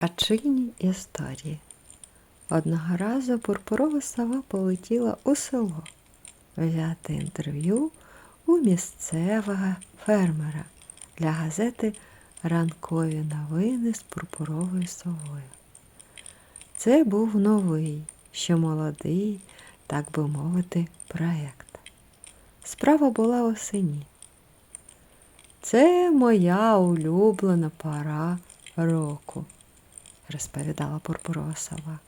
Качині історії. Одного разу пурпурова сова полетіла у село взяти інтерв'ю у місцевого фермера для газети Ранкові новини з пурпуровою совою. Це був новий, ще молодий, так би мовити, проект. Справа була осені. Це моя улюблена пора року розповідала пурпурова сова.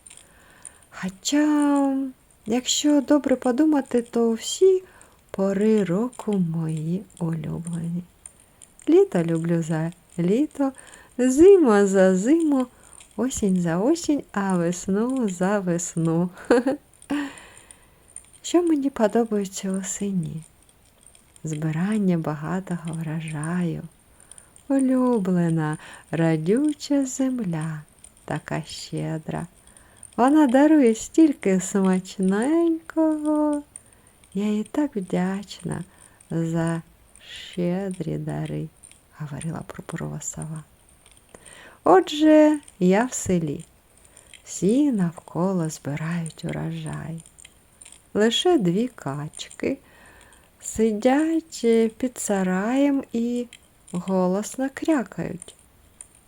Хоча, якщо добре подумати, то всі пори року мої улюблені. Літо люблю за літо, зима за зиму, осінь за осінь, а весну за весну. Що мені подобається осені? Збирання багатого врожаю. Улюблена, радюча земля така щедра. Вона дарує стільки смачненького. Я їй так вдячна за щедрі дари, говорила пурпурова сова. Отже, я в селі. Всі навколо збирають урожай. Лише дві качки сидять під сараєм і голосно крякають.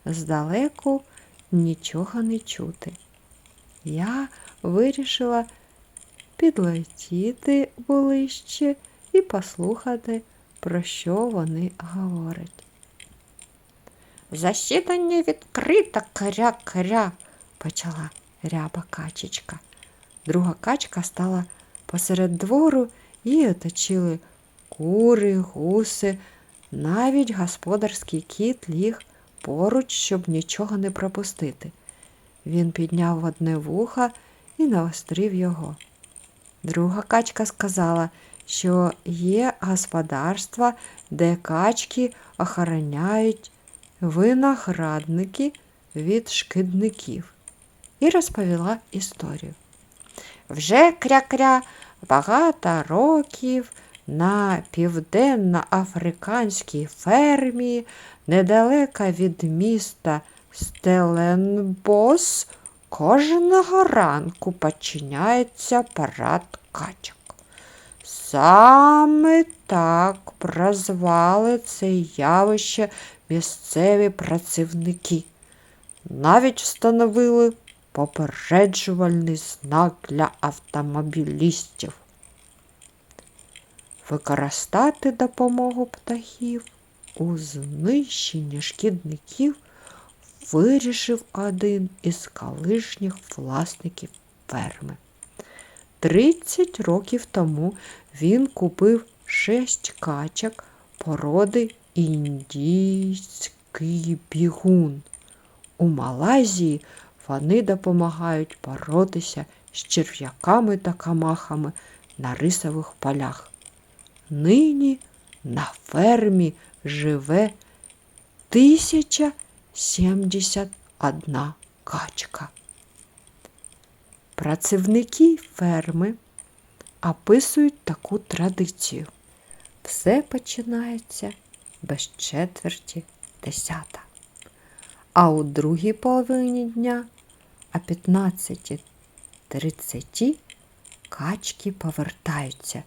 Здалеку нічого не чути. Я вирішила підлетіти ближче і послухати, про що вони говорять. Засідання відкрито, кря-кря, почала ряба качечка. Друга качка стала посеред двору і оточили кури, гуси, навіть господарський кіт ліг поруч, щоб нічого не пропустити. Він підняв одне вуха і навострив його. Друга качка сказала, що є господарства, де качки охороняють виноградники від шкідників, і розповіла історію. Вже кря-кря багато років на південно-африканській фермі недалеко від міста Стеленбос, кожного ранку починається парад качок. Саме так прозвали це явище місцеві працівники. Навіть встановили попереджувальний знак для автомобілістів. Використати допомогу птахів у знищенні шкідників вирішив один із колишніх власників ферми. Тридцять років тому він купив шість качок породи індійський бігун. У Малайзії вони допомагають боротися з черв'яками та камахами на рисових полях. Нині на фермі живе 1071 качка. Працівники ферми описують таку традицію. Все починається без четверті десята. А у другій половині дня о 15.30 качки повертаються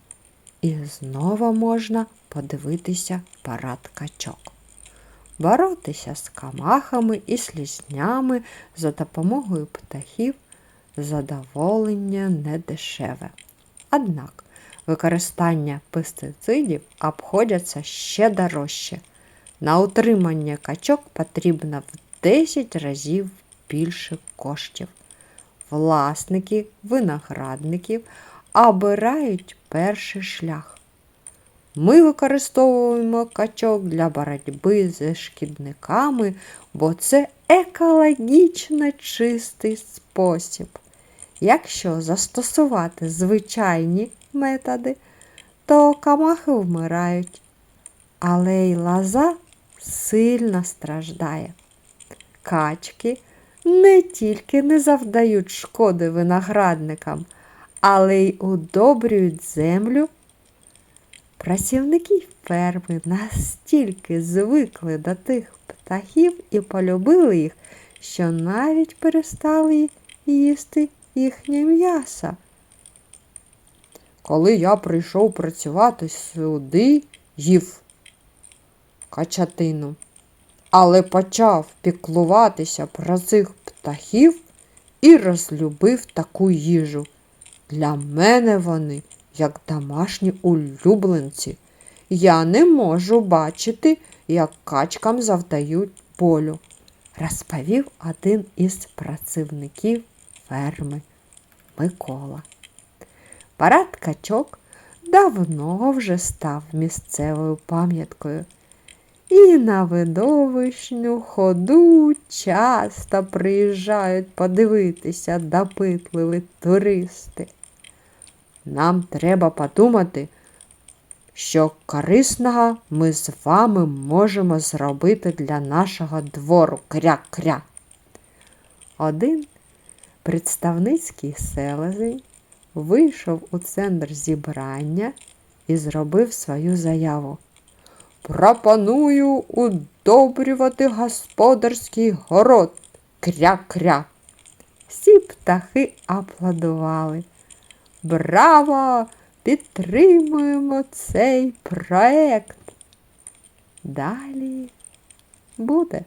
і знову можна подивитися парад качок. Боротися з камахами і слізнями за допомогою птахів задоволення недешеве. Однак використання пестицидів обходяться ще дорожче. На утримання качок потрібно в 10 разів більше коштів. Власники виноградників обирають перший шлях. Ми використовуємо качок для боротьби з шкідниками, бо це екологічно чистий спосіб. Якщо застосувати звичайні методи, то камахи вмирають, але й лоза сильно страждає. Качки не тільки не завдають шкоди виноградникам, але й удобрюють землю. Працівники ферми настільки звикли до тих птахів і полюбили їх, що навіть перестали їсти їхнє м'ясо. Коли я прийшов працювати сюди, їв качатину, але почав піклуватися про цих птахів і розлюбив таку їжу. Для мене вони як домашні улюбленці. Я не можу бачити, як качкам завдають болю, розповів один із працівників ферми Микола. Парад качок давно вже став місцевою пам'яткою. І на видовищну ходу часто приїжджають подивитися допитливі туристи. Нам треба подумати, що корисного ми з вами можемо зробити для нашого двору кря-кря. Один представницький селезень вийшов у центр зібрання і зробив свою заяву. Пропоную удобрювати господарський город кря-кря. Всі птахи аплодували. Браво! Підтримуємо цей проект. Далі буде.